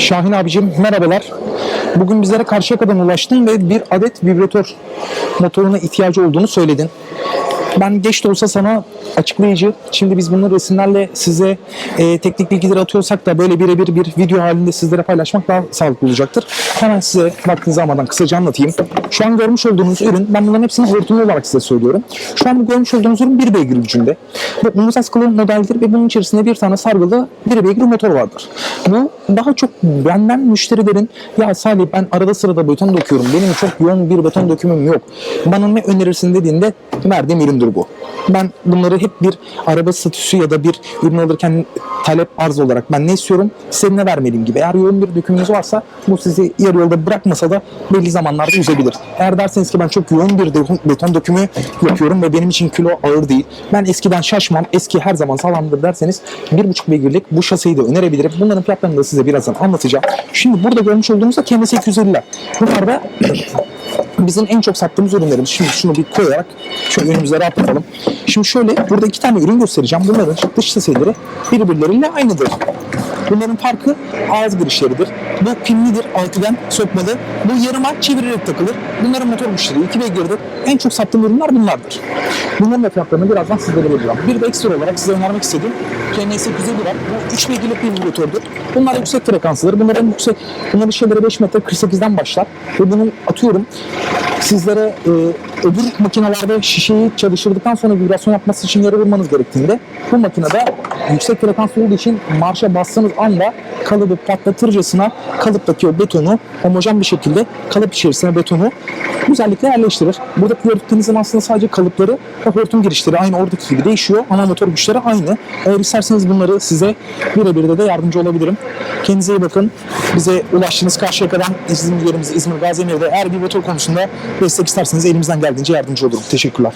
Şahin abicim merhabalar. Bugün bizlere Karşıyaka'dan ulaştın ve bir adet vibratör motoruna ihtiyacı olduğunu söyledin. Ben geç de olsa sana açıklayıcı. Şimdi biz bunları resimlerle size e, teknik bilgileri atıyorsak da böyle birebir bir video halinde sizlere paylaşmak daha sağlıklı olacaktır. Hemen size vaktinizi almadan kısaca anlatayım. Şu an görmüş olduğunuz ürün, ben bunların hepsini hortumlu olarak size söylüyorum. Şu an bu görmüş olduğunuz ürün bir beygir gücünde. Bu Muzas Kılın modeldir ve bunun içerisinde bir tane sargılı bir beygir motor vardır. Bu daha çok benden müşterilerin ya Salih ben arada sırada beton döküyorum. Benim çok yoğun bir beton dökümüm yok. Bana ne önerirsin dediğinde verdiğim üründür bu. Ben bunları hep bir araba statüsü ya da bir ürün alırken talep arz olarak ben ne istiyorum size ne vermeliyim gibi. Eğer yoğun bir dökümünüz varsa bu sizi yarı yolda bırakmasa da belli zamanlarda üzebilir. Eğer derseniz ki ben çok yoğun bir beton dökümü yapıyorum ve benim için kilo ağır değil. Ben eskiden şaşmam, eski her zaman sağlamdır derseniz 1.5 beygirlik bu şaseyi de önerebilirim. Bunların fiyatlarını da size birazdan anlatacağım. Şimdi burada görmüş olduğunuz da KM 850'ler. Bunlar da bizim en çok sattığımız ürünlerimiz. Şimdi şunu bir koyarak şöyle önümüze rahat yapalım. Şimdi şöyle burada iki tane ürün göstereceğim. Bunların dış sesleri birbirleriyle aynıdır. Bunların farkı ağız girişleridir. Bu pinlidir, altıgen sökmeli. Bu yarıma çevirerek takılır. Bunların motor güçleri iki beygirdir. En çok sattığım ürünler bunlardır. Bunların fiyatlarını birazdan sizlere vereceğim. Bir de ekstra olarak size önermek istediğim KNS 850 var. Bu 3 beygirlik bir vibratörдür. Bunlar yüksek frekanslıdır. Bunların yüksek, bunların şeyleri 5 metre 48'den başlar. Ve bunu atıyorum sizlere e, öbür makinelerde şişeyi çalıştırdıktan sonra vibrasyon yapması için yere vurmanız gerektiğinde bu makinede yüksek frekans olduğu için marşa bastığınız anda kalıbı patlatırcasına kalıptaki o betonu homojen bir şekilde kalıp içerisine betonu güzellikle yerleştirir. Buradaki gördüklerinizin aslında sadece kalıpları ve hortum girişleri aynı oradaki gibi değişiyor ama motor güçleri aynı. Eğer isterseniz bunları size birebir de, de yardımcı olabilirim. Kendinize iyi bakın. Bize ulaştığınız Karşıyaka'dan İzmir yerimiz İzmir Gaziemir'de eğer bir motor konusunda destek isterseniz elimizden geldiğince yardımcı olurum. Teşekkürler.